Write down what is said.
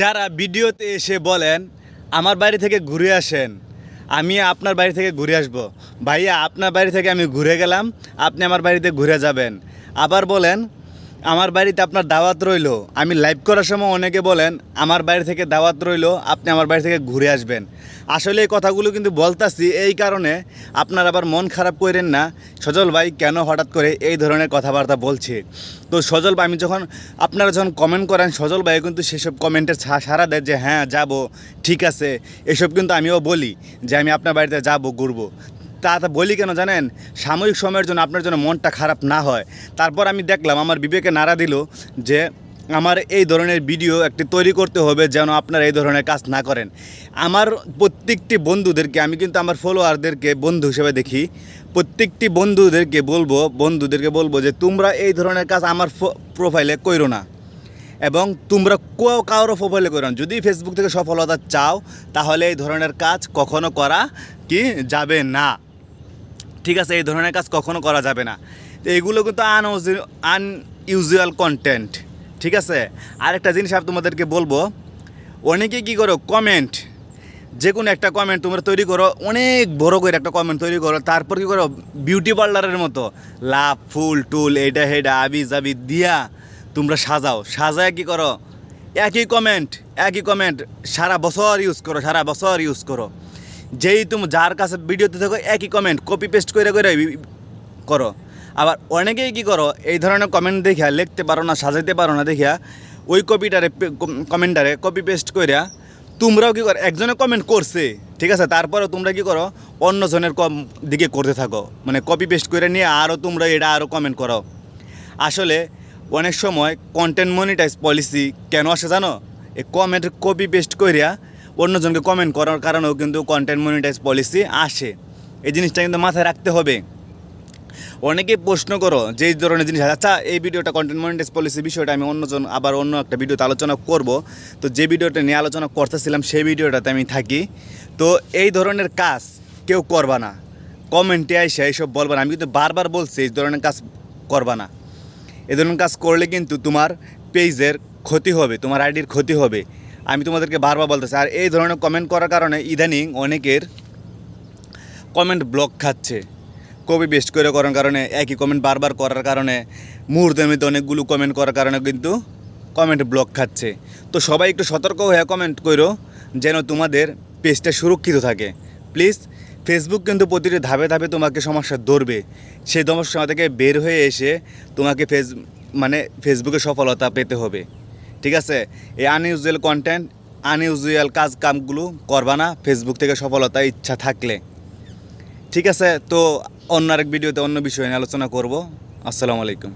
যারা ভিডিওতে এসে বলেন, আমার বাড়ি থেকে ঘুরে আসেন, আমি আপনার বাড়ি থেকে ঘুরে আসব। ভাইয়া, আপনার বাড়ি থেকে আমি ঘুরে গেলাম, আপনি আমার বাড়িতে ঘুরে যাবেন। আবার বলেন আমার বাড়িতে আপনার দাওয়াত রইল। আমি লাইভ করার সময় অনেকে বলেন, আমার বাড়ি থেকে দাওয়াত রইল, আপনি আমার বাড়ি থেকে ঘুরে আসবেন। আসলে এই কথাগুলো কিন্তু বলতাছি এই কারণে আপনার আবার মন খারাপ করেন না। সজল ভাই, কেন হঠাৎ করে এই ধরনের কথাবার্তা বলছে? তো সজল ভাই, আমি যখন আপনারা যখন কমেন্ট করেন, সজল ভাই কিন্তু সেসব কমেন্টের সারা দেয় যে হ্যাঁ যাব, ঠিক আছে। এসব কিন্তু আমিও বলি যে, আমি আপনার বাড়িতে যাব, ঘুরবো। তা তা বলি কেন জানেন? সাময়িক সময়ের জন্য আপনার জন্য মনটা খারাপ না হয়। তারপর আমি দেখলাম, আমার বিবেকে নাড়া দিল যে আমার এই ধরনের ভিডিও একটি তৈরি করতে হবে যেন আপনারা এই ধরনের কাজ না করেন। আমার প্রত্যেকটি বন্ধুদেরকে, আমি কিন্তু আমার ফলোয়ারদেরকে বন্ধু হিসেবে দেখি। প্রত্যেকটি বন্ধুদেরকে বলব বন্ধুদেরকে বলব যে তোমরা এই ধরনের কাজ আমার প্রোফাইলে করো না। এবং তোমরা কারও প্রোফাইলে করো না। যদি ফেসবুক থেকে সফলতা চাও, তাহলে এই ধরনের কাজ কখনো করা কি যাবে না। ঠিক আছে, এই ধরনের কাজ কখনো করা যাবে না। তো এগুলো কিন্তু আন ইউজুয়াল কন্টেন্ট ঠিক আছে? আরেকটা জিনিস আমি তোমাদেরকে বলব, অনেকে কি করো কমেন্ট যে কোনো একটা কমেন্ট তোমরা তৈরি করো, অনেক বড় করে একটা কমেন্ট তৈরি করো, তারপর কি করো বিউটি পার্লারের মতো, লাভ, ফুল, টুল এইটা হেডা আবি জাবি দিয়া তোমরা সাজাও। সাজায় কি করো, একই কমেন্ট একই কমেন্ট সারা বছর ইউজ করো, সারা বছর ইউজ করো। যেই তুমি যার কাছে ভিডিওতে থাকো একই কমেন্ট কপি পেস্ট করে করে করো। আবার অনেকেই কি করো, এই ধরনের কমেন্ট দেখিয়া, লিখতে পারো না, সাজাইতে পারো না দেখিয়া, ওই কপিটারে কমেন্টারে কপি পেস্ট করিয়া তোমরাও কি করো, একজনে কমেন্ট করছে, ঠিক আছে? তারপরেও তোমরা কি করো, অন্যজনের কম দিকে করতে থাকো। মানে কপি পেস্ট করে নিয়ে আরও তোমরা এটা আরও কমেন্ট করো। আসলে অনেক সময় কন্টেন্ট মনিটাইজ পলিসি কেন আসে জানো? এই কমেন্ট কপি পেস্ট করিয়া অন্যজনকে কমেন্ট করার কারণেও কিন্তু কন্টেন্ট মনিটাইজ পলিসি আসে। এই জিনিসটা কিন্তু মাথায় রাখতে হবে। অনেকেই প্রশ্ন করো যে এই ধরনের জিনিস আচ্ছা এই ভিডিওটা কন্টেন্ট মনিটাইজ পলিসি বিষয়টা আমি অন্যজন, আবার অন্য একটা ভিডিওতে আলোচনা করব। তো যে ভিডিওটা নিয়ে আলোচনা করতেছিলাম, সেই ভিডিওটাতে আমি থাকি। তো এই ধরনের কাজ কেউ করবা না। কমেন্টে আইসা এইসব বলবা না। আমি কিন্তু বারবার বলছি, এই ধরনের কাজ করবা না। এ ধরনের কাজ করলে কিন্তু তোমার পেজের ক্ষতি হবে, তোমার আইডির ক্ষতি হবে। আমি তোমাদেরকে বারবার বলতেছি, আর এই ধরনের কমেন্ট করার কারণে ইদানিং অনেকের কমেন্ট ব্লক খাচ্ছে। কপি বেস্ট করে করার কারণে, একই কমেন্ট বারবার করার কারণে, মুহূর্তের মধ্যে অনেকগুলো কমেন্ট করার কারণে কিন্তু কমেন্ট ব্লক খাচ্ছে। তো সবাই একটু সতর্ক হয়ে কমেন্ট করো, যেন তোমাদের পেজটা সুরক্ষিত থাকে। প্লিজ ফেসবুক কিন্তু প্রতিটি ধাপে ধাপে তোমাকে সমস্যা ধরবে। সেই সমস্যা থেকে বের হয়ে এসে তোমাকে ফেস মানে ফেসবুকে সফলতা পেতে হবে। ঠিক আছে? এই আনইউজুয়াল কন্টেন্ট আনইউজুয়াল কাজ কামগুলো করবা না ফেসবুক থেকে সফলতা, ইচ্ছা থাকলে। ঠিক আছে? তো অন্য আরেক ভিডিওতে অন্য বিষয় নিয়ে আলোচনা করব। আসসালামু আলাইকুম।